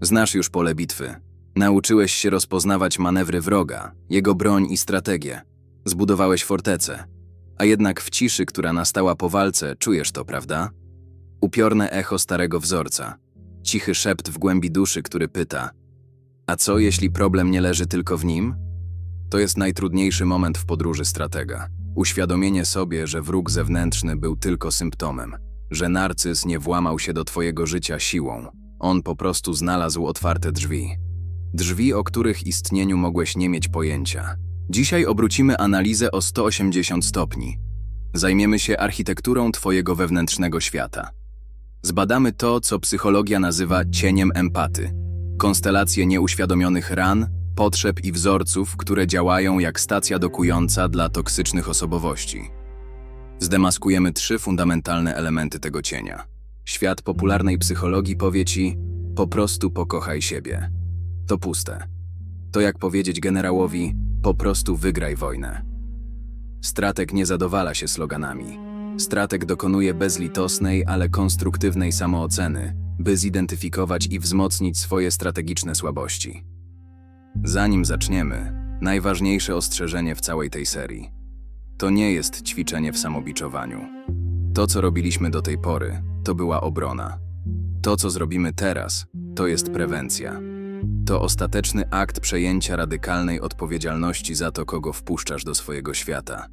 Znasz już pole bitwy. Nauczyłeś się rozpoznawać manewry wroga, jego broń i strategię. Zbudowałeś fortecę. A jednak w ciszy, która nastała po walce, czujesz to, prawda? Upiorne echo starego wzorca. Cichy szept w głębi duszy, który pyta: A co, jeśli problem nie leży tylko w nim? To jest najtrudniejszy moment w podróży stratega. Uświadomienie sobie, że wróg zewnętrzny był tylko symptomem, że narcyz nie włamał się do twojego życia siłą. On po prostu znalazł otwarte drzwi. Drzwi, o których istnieniu mogłeś nie mieć pojęcia. Dzisiaj obrócimy analizę o 180 stopni. Zajmiemy się architekturą twojego wewnętrznego świata. Zbadamy to, co psychologia nazywa cieniem empaty. Konstelacje nieuświadomionych ran, potrzeb i wzorców, które działają jak stacja dokująca dla toksycznych osobowości. Zdemaskujemy trzy fundamentalne elementy tego cienia. Świat popularnej psychologii powie ci: po prostu pokochaj siebie. To puste. To jak powiedzieć generałowi: po prostu wygraj wojnę. Strateg nie zadowala się sloganami. Strateg dokonuje bezlitosnej, ale konstruktywnej samooceny, by zidentyfikować i wzmocnić swoje strategiczne słabości. Zanim zaczniemy, najważniejsze ostrzeżenie w całej tej serii. To nie jest ćwiczenie w samobiczowaniu. To, co robiliśmy do tej pory, to była obrona. To, co zrobimy teraz, to jest prewencja. To ostateczny akt przejęcia radykalnej odpowiedzialności za to, kogo wpuszczasz do swojego świata.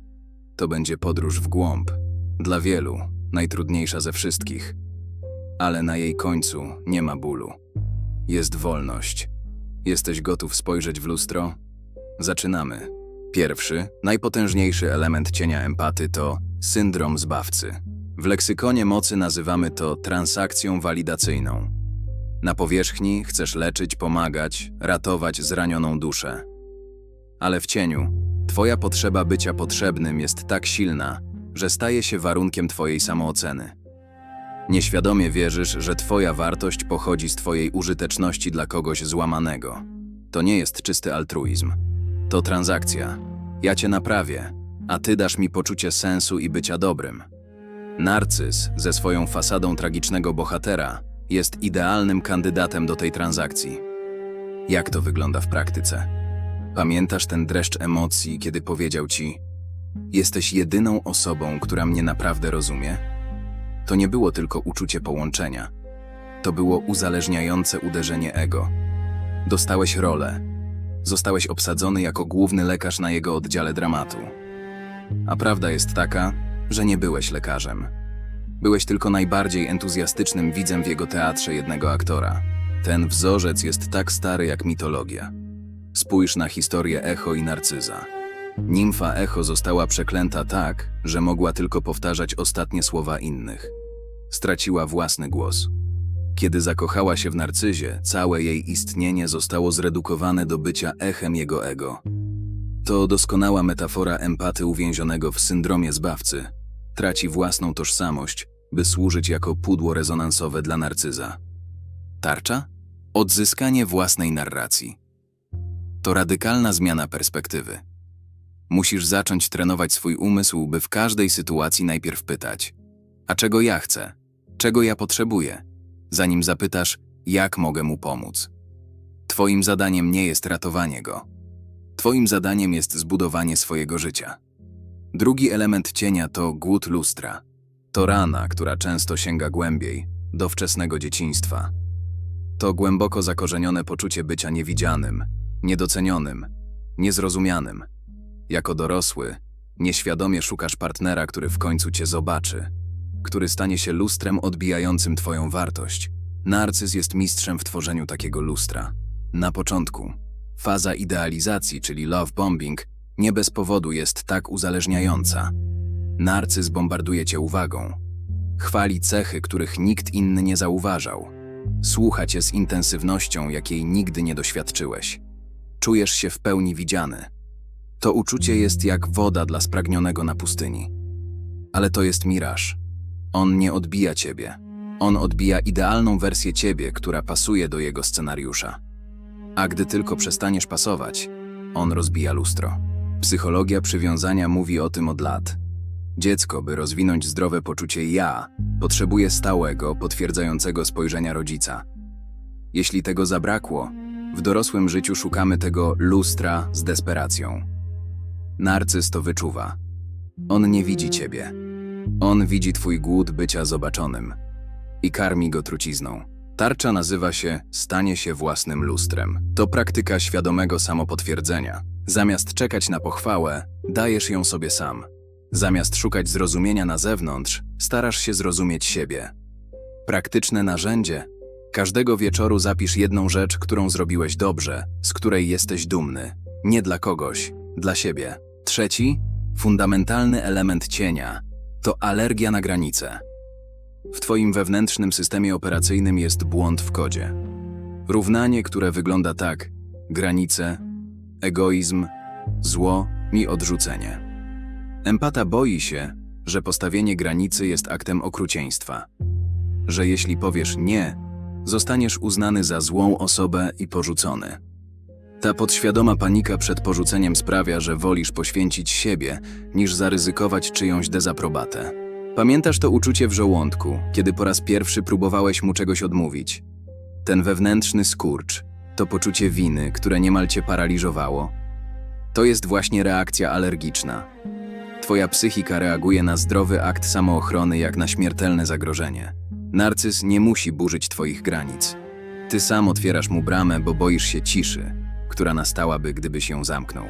To będzie podróż w głąb. Dla wielu najtrudniejsza ze wszystkich. Ale na jej końcu nie ma bólu. Jest wolność. Jesteś gotów spojrzeć w lustro? Zaczynamy. Pierwszy, najpotężniejszy element cienia empaty to syndrom zbawcy. W leksykonie mocy nazywamy to transakcją walidacyjną. Na powierzchni chcesz leczyć, pomagać, ratować zranioną duszę. Ale w cieniu, Twoja potrzeba bycia potrzebnym jest tak silna, że staje się warunkiem Twojej samooceny. Nieświadomie wierzysz, że Twoja wartość pochodzi z Twojej użyteczności dla kogoś złamanego. To nie jest czysty altruizm. To transakcja. Ja Cię naprawię, a Ty dasz mi poczucie sensu i bycia dobrym. Narcyz, ze swoją fasadą tragicznego bohatera, jest idealnym kandydatem do tej transakcji. Jak to wygląda w praktyce? Pamiętasz ten dreszcz emocji, kiedy powiedział ci: Jesteś jedyną osobą, która mnie naprawdę rozumie? To nie było tylko uczucie połączenia. To było uzależniające uderzenie ego. Dostałeś rolę. Zostałeś obsadzony jako główny lekarz na jego oddziale dramatu. A prawda jest taka, że nie byłeś lekarzem. Byłeś tylko najbardziej entuzjastycznym widzem w jego teatrze jednego aktora. Ten wzorzec jest tak stary jak mitologia. Spójrz na historię Echo i Narcyza. Nimfa Echo została przeklęta tak, że mogła tylko powtarzać ostatnie słowa innych. Straciła własny głos. Kiedy zakochała się w Narcyzie, całe jej istnienie zostało zredukowane do bycia echem jego ego. To doskonała metafora empaty uwięzionego w syndromie zbawcy. Traci własną tożsamość, by służyć jako pudło rezonansowe dla narcyza. Tarcza? Odzyskanie własnej narracji. To radykalna zmiana perspektywy. Musisz zacząć trenować swój umysł, by w każdej sytuacji najpierw pytać: A czego ja chcę? Czego ja potrzebuję? Zanim zapytasz, jak mogę mu pomóc. Twoim zadaniem nie jest ratowanie go. Twoim zadaniem jest zbudowanie swojego życia. Drugi element cienia to głód lustra. To rana, która często sięga głębiej, do wczesnego dzieciństwa. To głęboko zakorzenione poczucie bycia niewidzianym, niedocenionym, niezrozumianym. Jako dorosły, nieświadomie szukasz partnera, który w końcu cię zobaczy, który stanie się lustrem odbijającym twoją wartość. Narcyz jest mistrzem w tworzeniu takiego lustra. Na początku, faza idealizacji, czyli love bombing, nie bez powodu jest tak uzależniająca. Narcyz bombarduje cię uwagą. Chwali cechy, których nikt inny nie zauważał. Słucha cię z intensywnością, jakiej nigdy nie doświadczyłeś. Czujesz się w pełni widziany. To uczucie jest jak woda dla spragnionego na pustyni. Ale to jest miraż. On nie odbija ciebie. On odbija idealną wersję ciebie, która pasuje do jego scenariusza. A gdy tylko przestaniesz pasować, on rozbija lustro. Psychologia przywiązania mówi o tym od lat. Dziecko, by rozwinąć zdrowe poczucie ja, potrzebuje stałego, potwierdzającego spojrzenia rodzica. Jeśli tego zabrakło, w dorosłym życiu szukamy tego lustra z desperacją. Narcyz to wyczuwa. On nie widzi ciebie. On widzi twój głód bycia zobaczonym i karmi go trucizną. Tarcza nazywa się stanie się własnym lustrem. To praktyka świadomego samopotwierdzenia. Zamiast czekać na pochwałę, dajesz ją sobie sam. Zamiast szukać zrozumienia na zewnątrz, starasz się zrozumieć siebie. Praktyczne narzędzie. Każdego wieczoru zapisz jedną rzecz, którą zrobiłeś dobrze, z której jesteś dumny. Nie dla kogoś, dla siebie. Trzeci, fundamentalny element cienia to alergia na granice. W Twoim wewnętrznym systemie operacyjnym jest błąd w kodzie. Równanie, które wygląda tak: granice, egoizm, zło i odrzucenie. Empata boi się, że postawienie granicy jest aktem okrucieństwa. Że jeśli powiesz nie, zostaniesz uznany za złą osobę i porzucony. Ta podświadoma panika przed porzuceniem sprawia, że wolisz poświęcić siebie, niż zaryzykować czyjąś dezaprobatę. Pamiętasz to uczucie w żołądku, kiedy po raz pierwszy próbowałeś mu czegoś odmówić? Ten wewnętrzny skurcz, to poczucie winy, które niemal cię paraliżowało. To jest właśnie reakcja alergiczna. Twoja psychika reaguje na zdrowy akt samoochrony jak na śmiertelne zagrożenie. Narcyz nie musi burzyć twoich granic. Ty sam otwierasz mu bramę, bo boisz się ciszy, która nastałaby, gdybyś ją zamknął.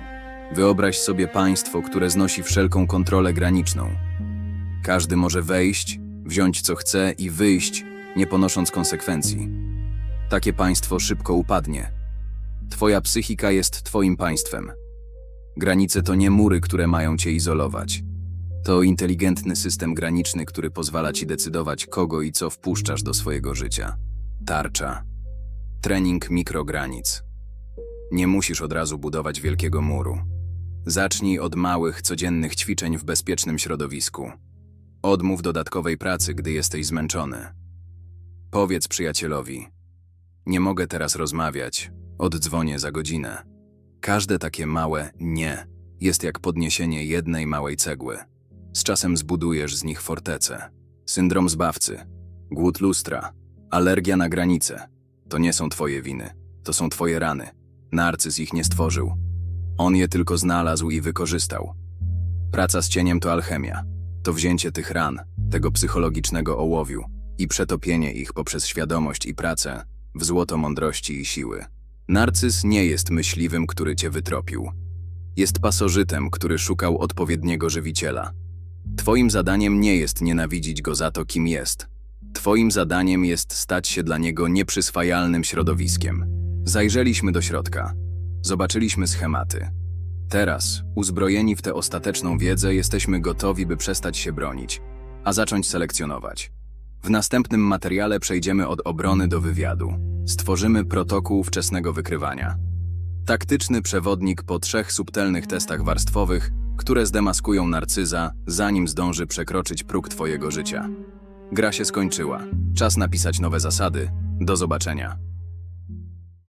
Wyobraź sobie państwo, które znosi wszelką kontrolę graniczną. Każdy może wejść, wziąć co chce i wyjść, nie ponosząc konsekwencji. Takie państwo szybko upadnie. Twoja psychika jest twoim państwem. Granice to nie mury, które mają cię izolować. To inteligentny system graniczny, który pozwala ci decydować, kogo i co wpuszczasz do swojego życia. Tarcza. Trening mikrogranic. Nie musisz od razu budować wielkiego muru. Zacznij od małych, codziennych ćwiczeń w bezpiecznym środowisku. Odmów dodatkowej pracy, gdy jesteś zmęczony. Powiedz przyjacielowi: Nie mogę teraz rozmawiać, oddzwonię za godzinę. Każde takie małe nie jest jak podniesienie jednej małej cegły. Z czasem zbudujesz z nich fortecę. Syndrom zbawcy, głód lustra, alergia na granice. To nie są twoje winy, to są twoje rany. Narcyz ich nie stworzył. On je tylko znalazł i wykorzystał. Praca z cieniem to alchemia. To wzięcie tych ran, tego psychologicznego ołowiu i przetopienie ich poprzez świadomość i pracę w złoto mądrości i siły. Narcyz nie jest myśliwym, który cię wytropił. Jest pasożytem, który szukał odpowiedniego żywiciela. Twoim zadaniem nie jest nienawidzić go za to, kim jest. Twoim zadaniem jest stać się dla niego nieprzyswajalnym środowiskiem. Zajrzeliśmy do środka. Zobaczyliśmy schematy. Teraz, uzbrojeni w tę ostateczną wiedzę, jesteśmy gotowi, by przestać się bronić, a zacząć selekcjonować. W następnym materiale przejdziemy od obrony do wywiadu. Stworzymy protokół wczesnego wykrywania. Taktyczny przewodnik po trzech subtelnych testach warstwowych, które zdemaskują narcyza, zanim zdąży przekroczyć próg Twojego życia. Gra się skończyła. Czas napisać nowe zasady. Do zobaczenia.